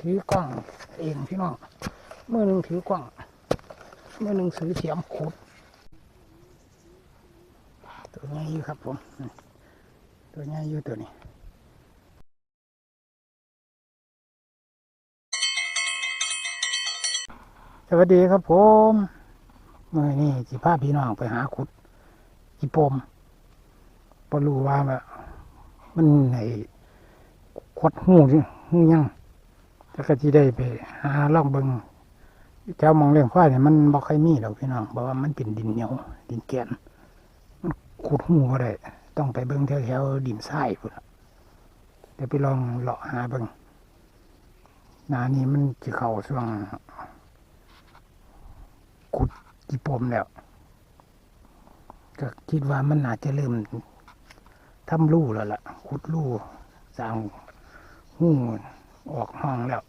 ถือกล้องเองพี่น้องเมื่อหนึ่งถือกล้องเมื่อหนึ่งถือเสียมขุด ตัวใหญ่อยู่ครับผม ตัวใหญ่อยู่ตัวนี้สวัสดีครับผมเมื่อนี้สิพาพี่น้องไปหาขุดจีปมพอรู้ว่าแบบมันไอ้ขดหูนี่หูยัง แล้วก็ที่ได้ไปหาล่องเบิงแถวมองเลี้ยงควายเนี่ยมันบ่ค่อยมีดอกพี่น้องเพราะว่ามันเป็นดินเหนียวดินแกนมันขุดหูก็ได้ต้องไปเบิงแถวๆดินทรายพุ่นเดี๋ยวไปลองเลาะหาเบิงนานี้มันจะเข้าช่วงขุดจีปมแล้ว ก็คิดว่ามันอาจจะเริ่มทำรูแล้วล่ะขุดรูสร้างหู ออกห้องแล้ว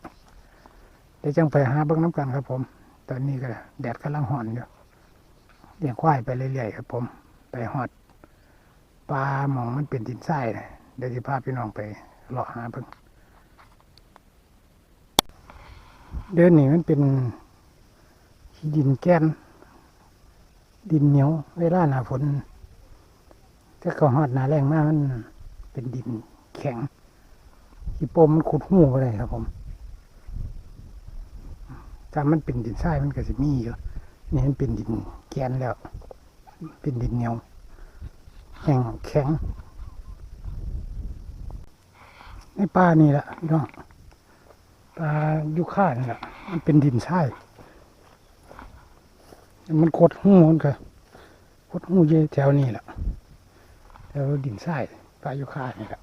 เดี๋ยวจังไปหาเบิ้งน้ำกันครับผม ตอนนี้ก็แดดกำลังห่อนอยู่เลี้ยงควายไปเรื่อยๆครับผม ไปหอดปลาหมองมันเป็นดินทรายเดี๋ยวจะพาพี่น้องไปเลาะหาเบิ้งเดินนี่มันเป็นดินแก้น ดินเหนียวเวลาหนาฝนถ้าเขาหอดหนาแรงมากมันเป็นดินแข็ง ที่ปมมันขุดหูอะไรครับผมถ้ามันเป็นดินทรายมันก็จะมีอยู่นี่มันเป็นดินแกนแล้ว เป็นดินเหนียวแห้งแข็ง ในป่านี่แหละพี่น้องป่ายุค่านี่แหละมันเป็นดินทรายมันกดหูมันก็กดหูเยแถวนี้แหละแถวดินทรายปลายุคานี่แหละ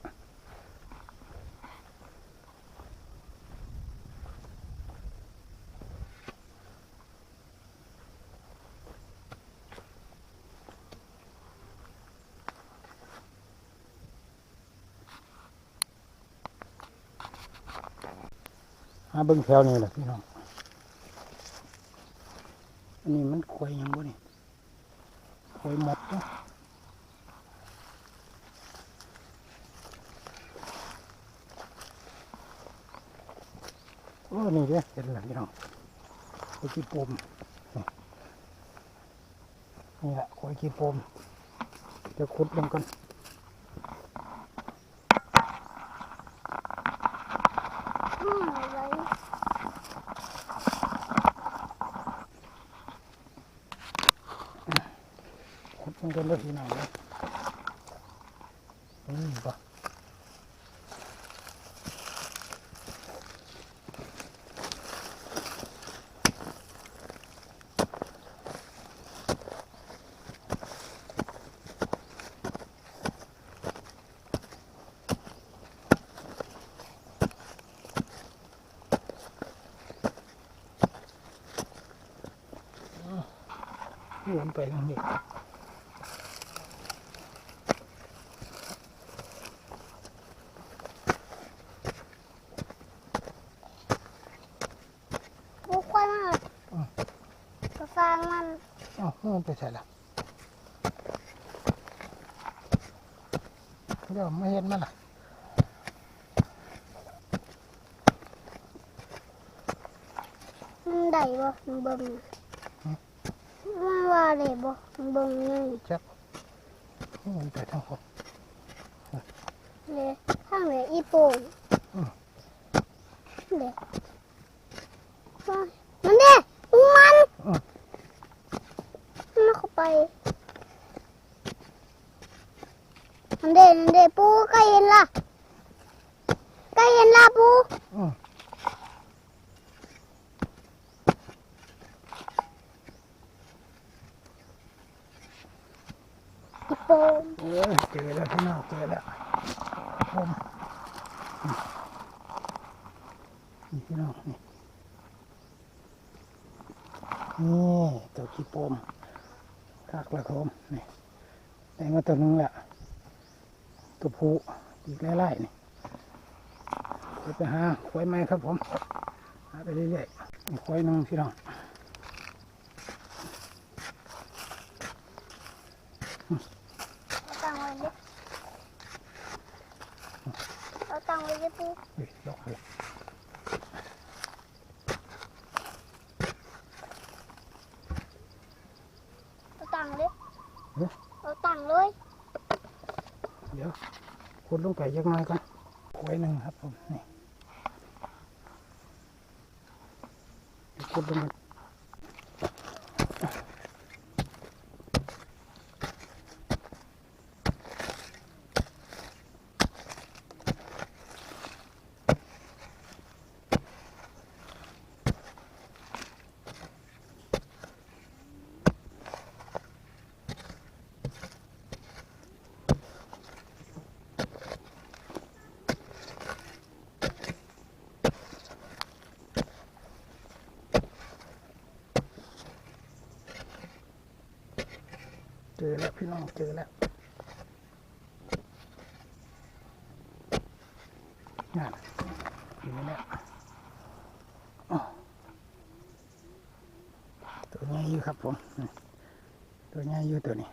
าเบิ้งแถวนี้แหละพี่น้อง อันนี้มันควยยังบ่นี่ควยหมดเนาะโอ้ นี่เด้เห็นแล้วพี่น้องควยขี้ปมนี่แหละควยขี้ปมเดี๋ยวขุดลงกัน ขุดลงกันเลยพี่น้องเลยนี่ปะวนไปทางนี้ บุกควายมากกระฟางมัน อ้าว มันไปใส่ละเดี๋ยวไม่เห็นมันล่ะมันได้บ่มันเบิ่งมันว่าได้บ่มันเบิ่งนี่มันไปทางผมเลยข้างไหนอีโป่งอืมเด้ว่ามันเด้มัน อืม มันเข้าไปมันเด้มันเด้ปูใกล้เห็นละใกล้เห็นละปูอืมอีโป่งเออเจอแล้วพี่น้องเจอแล้วผมนี่พี่น้องนี่นี่ตัวขี้ปม คักละครับผมนี่ได้มาตัวหนึงและตัวผู้อีกไล่ๆนี่เดี๋ยวไปหาควายไหมครับผมหาไปเรื่อยๆควายนึงพี่น้อง เราตังเลยเดี๋ยวขุดลงไปยักน้อยกันหวยหนึ่งครับผมนี่ขุดลงไป เจอแล้วพี่น้องเจอแล้วนั่นอยู่นี่แหละอ้วตัวใหญ่อยู่ครับผมตัวใหญ่อยู่ตัวนี้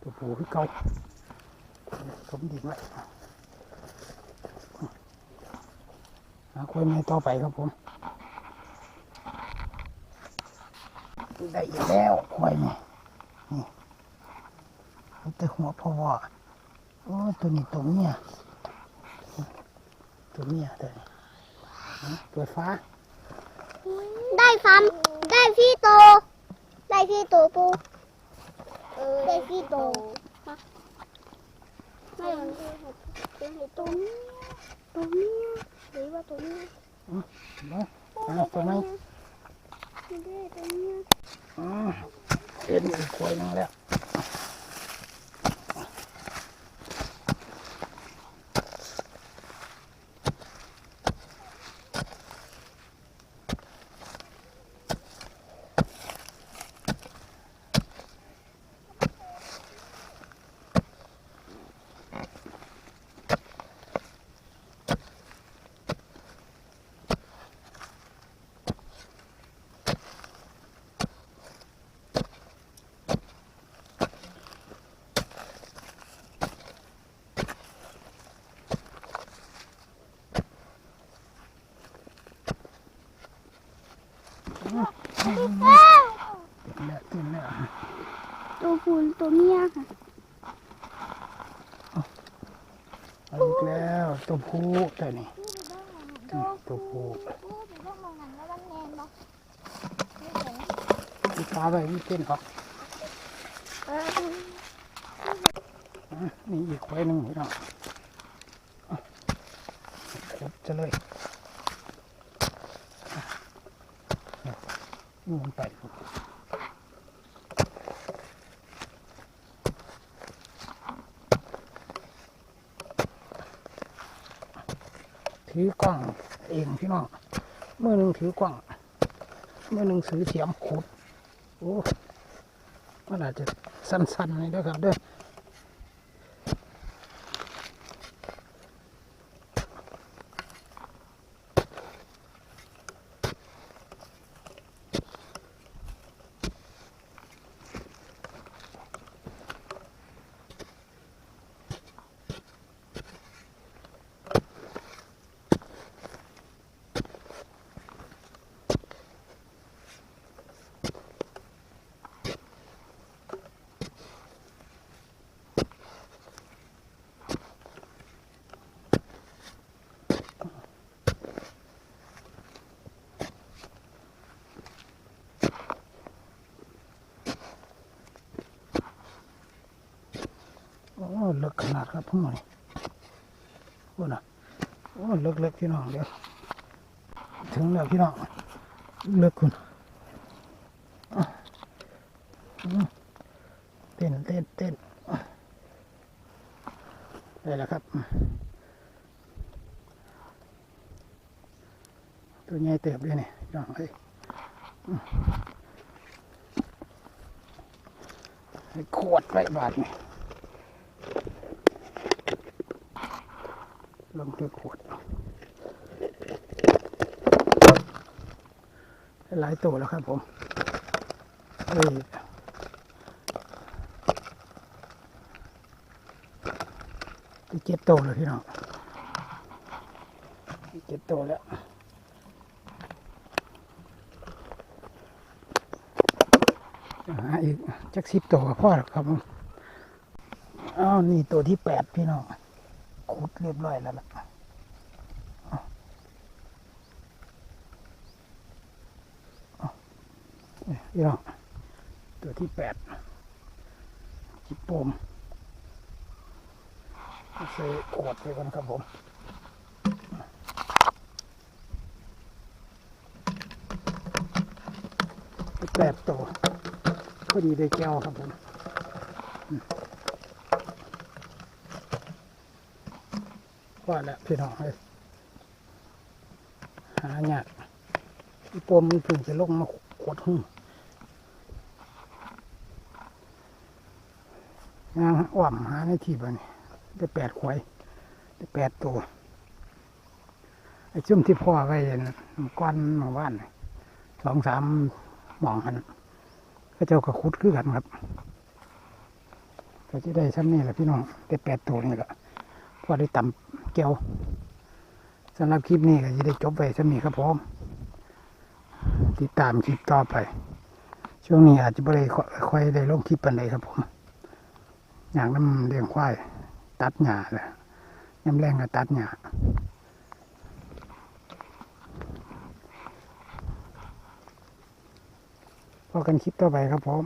ตัวผู้คือเก่าผมดินไว้หาคุยไม่ต่อไปครับผม ได้อีกแล้วควายนี่นี่มันแต่หัวพอวอโอ้ตัวนี้ตัวเมียตัวเมียตัวนี้นะตัวฟ้า ได้ฟันได้พี่โต ได้พี่โตปูได้พี่โตไม่เป็นตัวเมียตัวเมียหรือว่าตัวเมียเนาะเอาตัวไหนได้ตัว เออเอ็นควายนั่งแล้ว ตื่นแล้วตื่นแล้วตัวผู้ตัวเมียค่ะเอาอีกแล้วตัวผู้ตัวนี้อืมตัวผู้ที่ตาไปมีเต้นออกอะนี่อีกควายหนึ่งพี่น้องอะขุดจะเลยอะ มันไปถือกล้องเองพี่น้องเมื่อหนึ่งถือกล้องเมื่อหนึ่งถือเสียมขุดโอ้มันอาจจะสั้นๆเลยเด้อครับเด้อ โอ้ เลิกขนาดครับพ่อนี่โอ้น่ะโอ้เลิกเลิกพี่น้องเดี๋ยวถึงแล้วพี่น้องเลิกคุณเต้นเต้นเต้นอะได้แล้วครับตัวใหญ่เติบด้วยนี่พี่น้องเอ้ยขวดไว้บาทนี่ ลองด้วยขวดหลายตัวแล้วครับผมเอ้ยเจ็ดตัวเลยพี่น้องเจ็ดตัวแล้วหาอีกจักสิบตัวก็พอครับผมอ้าวนี่ตัวที่แปดพี่น้อง ขุดเรียบร้อยแล้วล่ะเอาเอานี่พี่น้องตัวที่แปดจิปโปมเอาใส่ขวดไปก่อนครับผมแปดตัวพอดีได้แก้วครับผมอืม ว่าแล้วพี่น้องเลยหาเนี่ยอีปมมันเพิ่งจะลงมาขวดหุ้มยางอ่อมหาในที่บ้านนี่ได้แปดขวายได้แปดตัวไอ้ชุ่มที่พ่อไว้นก้อนหมู่บ้านสองสามหมองหันก็เจ้าก็คุดคือกันครับ ก็จะได้ชั้นนี้แหละพี่น้องได้แปดตัวนี่แหละ พอได้ต่ำเกียวสำหรับคลิปนี้ก็จะได้จบไปชั้นนี้ครับผมติดตามคลิปต่อไป ช่วงนี้อาจจะไม่ได้ค่อยได้ลงคลิปปันใดครับผม อย่างน้ำเลี้ยงควายตัดหญ้าแหละยำแรงก็ตัดหญ้าพอกันคลิปต่อไปครับผม